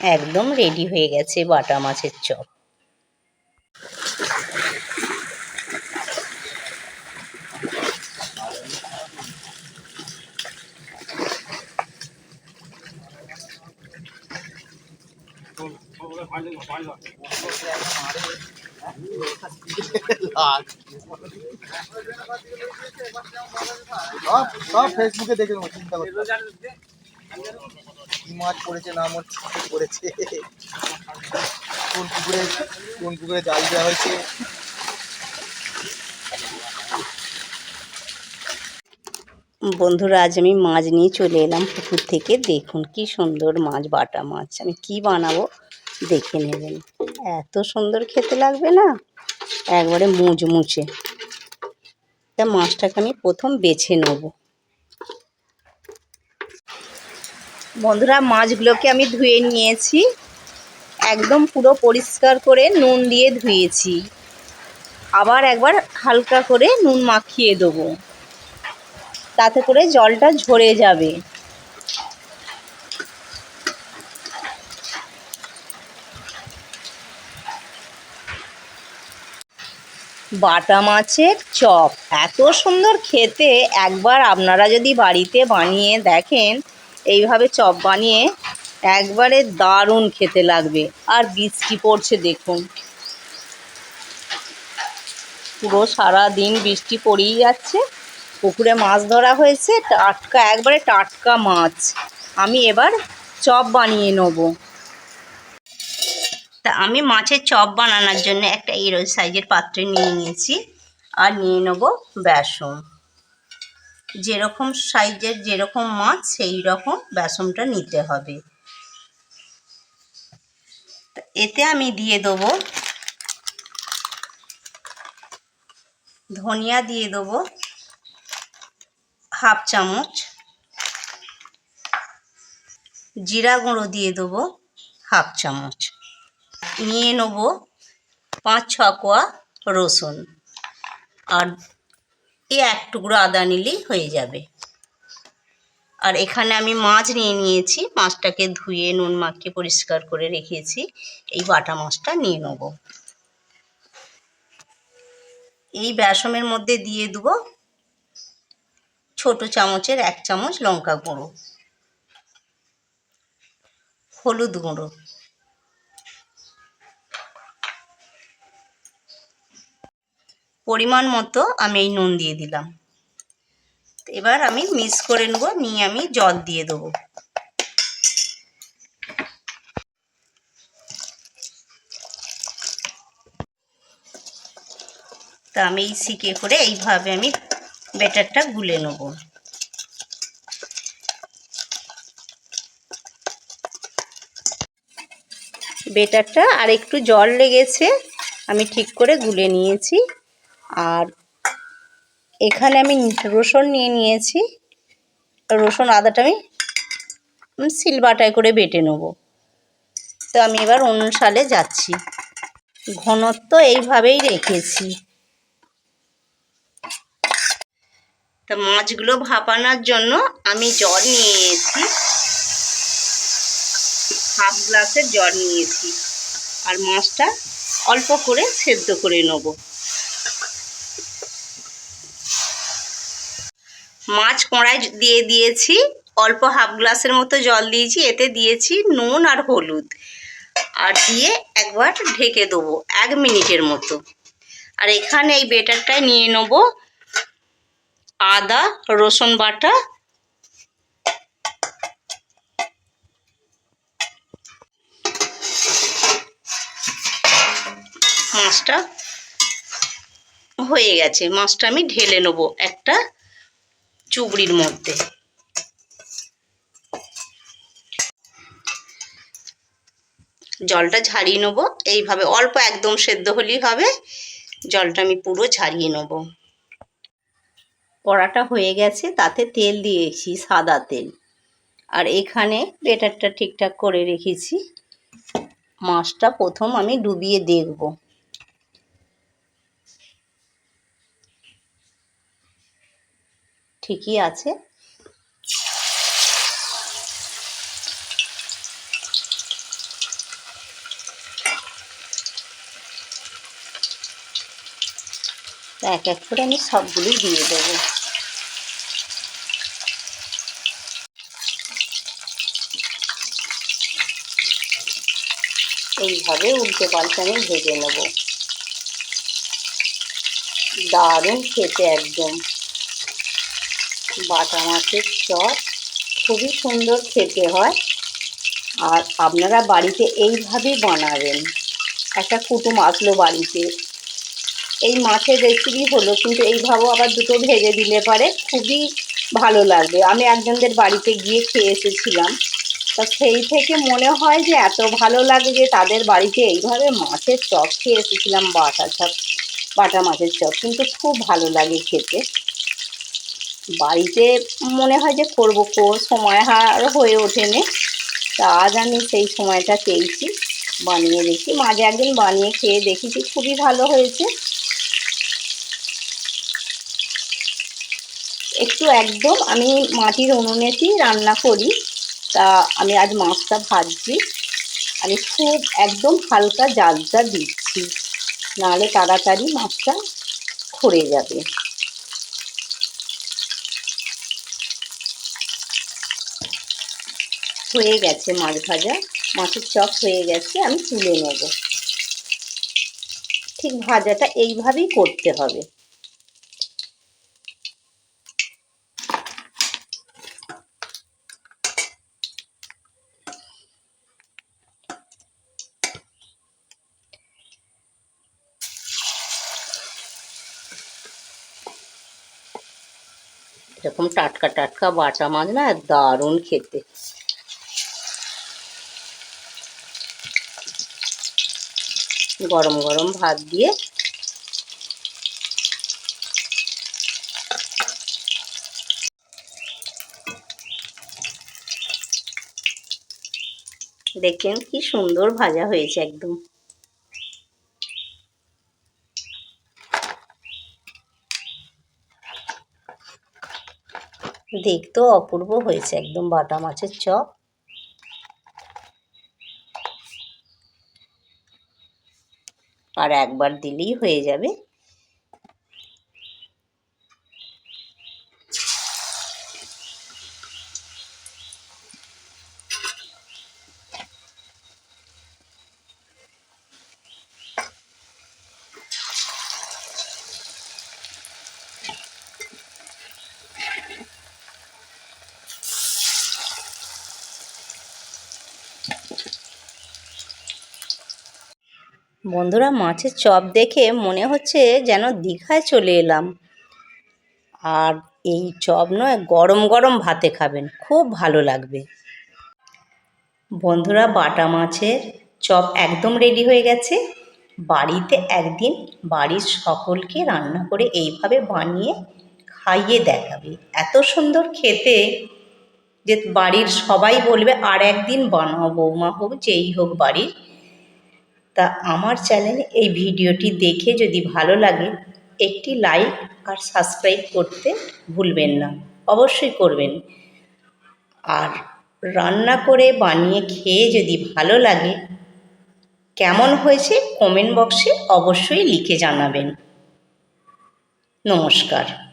একদম রেডি হয়ে গেছে বাটা মাছের চপ সব সব ফেসবুকে দেখে চিন্তা করতে। কি মাছ পড়েছে না মাছ পড়েছে কোন পুকুরে কোন পুকুরে জাল দেওয়া হয়েছে? বন্ধুরা, আজ আমি মাছ নিয়ে চলে এলাম পুকুর থেকে। দেখুন কি সুন্দর মাছ, বাটা মাছ। আমি কি বানাবো দেখে নেবেন। এত সুন্দর খেতে লাগবে না? একবারে মুচমুচে। তা মাছটাকে আমি প্রথম বেছে নেব। বন্ধুরা, মাছগুলোকে আমি ধুয়ে নিয়েছি। একদম পুরো পরিষ্কার করে নুন দিয়ে ধুয়েছি। আবার একবার হালকা করে নুন মাখিয়ে দেবো। তাতে করে জলটা ঝরে যাবে। বাটা মাছের চপ। এত সুন্দর খেতে। একবার আপনারা যদি বাড়িতে বানিয়ে দেখেন এইভাবে চপ বানিয়ে একবারে দারুণ খেতে লাগবে। আর বৃষ্টি পড়ছে, দেখুন। পুরো সারা দিন বৃষ্টি পড়েই যাচ্ছে। পুকুরে মাছ ধরা হয়েছে, টাটকা, একবারে টাটকা মাছ। আমি এবার চপ বানিয়ে নেব। তা আমি মাছের চপ বানানোর জন্য একটা এরো সাইজের পাত্রে নিয়ে নিয়েছি। আর নিয়ে নেব বেসন। যেরকম সাইজের যেরকম মাছ, সেই রকম বেসনটা নিতে হবে। এতে আমি দিয়ে দেবো ধনিয়া, দিয়ে দেবো হাফ চামচ। জিরা গুঁড়ো দিয়ে দেবো হাফ চামচ। নিয়ে নেব পাঁচ, ছ কোয়া রসুন। আর এই এক টুকরো আদা নিলেই হয়ে যাবে। আর এখানে আমি মাছ নিয়ে নিয়েছি। মাছটাকে ধুয়ে, নুন মাখিয়ে পরিষ্কার করে রেখেছি। এই বাটা মাছটা নিয়ে নেব। এই বেসমের মধ্যে দিয়ে দেবো ছোট চামচের এক চামচ লঙ্কা গুঁড়ো, হলুদ গুঁড়ো। পরিমাণ মতো আমি এই নুন দিয়ে দিলাম। এবার আমি মিক্স করে নেব, নিয়ে আমি জল দিয়ে দেবো। তা আমি শিকে করে এইভাবে আমি ব্যাটারটা গুলে নেব। বেটারটা আর একটু জল লেগেছে, আমি ঠিক করে গুলে নিয়েছি। আর এখানে আমি রসুন নিয়ে নিয়েছি। রসুন আদাটা আমি সিলবাটায় করে বেটে নেব। তো আমি এবার অনুসারে যাচ্ছি। ঘনত্ব এইভাবেই রেখেছি। তা মাছগুলো ভাপানোর জন্য আমি জল নিয়েছি। হাফ গ্লাসের জল নিয়েছি। আর মাছটা অল্প করে সেদ্ধ করে নেব। মাছ কড়াই দিয়ে দিয়েছি, অল্প হাফ গ্লাসের মতো জল দিয়েছি, এতে দিয়েছি নুন আর হলুদ। আর দিয়ে একবার ঢেকে দেবো এক মিনিটের মতো। আর এখানে এই বেটারটায় নিয়ে নেব আদা, রসুন বাটা। মাছটা হয়ে গেছে। মাছটা আমি ঢেলে নেব একটা চুবড়ির মধ্যে। জলটা ঝারিয়ে নেব। এইভাবে অল্প একদম সেদ্ধ হলেই হবে। জলটা আমি পুরো ঝারিয়ে নেব। কড়াটা হয়ে গেছে, তাতে তেল দিয়েছি সাদা তেল। আর এখানে বেটারটা ঠিকঠাক করে রেখেছি। মাছটা প্রথম আমি ডুবিয়ে দেখব। ঠিকই আছে। এক এক করে আমি সবগুলি দিয়ে দেবো। এইভাবে উল্টে পাল্টে আমি ভেজে নেব। দারুণ খেতে একদম। বাটা মাছের চপ। খুবই সুন্দর খেতে হয়। আর আপনারা বাড়িতে এইভাবেই বানাবেন। একটা কুটুম আসলো বাড়িতে। এই মাছের রেসিপি হলো, কিন্তু এইভাবেও আবার দুটো ভেজে দিলে পারে। খুবই ভালো লাগবে। আমি একজনদের বাড়িতে গিয়ে খেয়ে এসেছিলাম। তা সেই থেকে মনে হয় যে এত ভালো লাগে যে তাদের বাড়িতে এইভাবে মাছের চপ খেয়ে এসেছিলাম, বাটা চপ, বাটা মাছের চপ। কিন্তু খুব ভালো লাগে খেতে। বাড়িতে মনে হয় যে করব কো সময় আর হয়ে ওঠেনি। তা আজ আমি সেই সময়টা পেয়েছি, বানিয়ে দেখি মাঝে একদিন বানিয়ে খেয়ে দেখেছি, খুবই ভালো হয়েছে। একটু একদম আমি মাটির উনুনেতেই রান্না করি, তা আমি আজ মাছটা ভাজছি। আমি খুব একদম হালকা জালটা দিচ্ছি, নাহলে তাড়াতাড়ি মাছটা খড়ে যাবে। হয়ে গেছে মাছ ভাজা। মাছের চপ হয়ে গেছে, আমি তুলে নেব। ঠিক ভাজাটা এইভাবেই করতে হবে। এরকম টাটকা টাটকা বাটা মাছ না, দারুণ খেতে। গরম গরম ভাত দিয়ে। দেখেন কি সুন্দর ভাজা হয়েছে একদম। দেখতেও অপূর্ব হয়েছে একদম বাটা মাছের চপ। আর একবার দিলেই হয়ে যাবে। বন্ধুরা, মাছের চপ দেখে মনে হচ্ছে যেন দীঘায় চলে এলাম। আর এই চপ নয়, গরম গরম ভাতে খাবেন, খুব ভালো লাগবে। বন্ধুরা, বাটা মাছের চপ একদম রেডি হয়ে গেছে। বাড়িতে একদিন বাড়ির সকলকে রান্না করে এইভাবে বানিয়ে খাইয়ে দেখাবে। এত সুন্দর খেতে যে বাড়ির সবাই বলবে, আর একদিন বানাও বৌমা হোক, যেই হোক বাড়ির। তা আমার চ্যানেলে এই ভিডিওটি দেখে যদি ভালো লাগে, একটি লাইক আর সাবস্ক্রাইব করতে ভুলবেন না। অবশ্যই করবেন। আর রান্না করে বানিয়ে খেয়ে যদি ভালো লাগে, কেমন হয়েছে কমেন্ট বক্সে অবশ্যই লিখে জানাবেন। নমস্কার।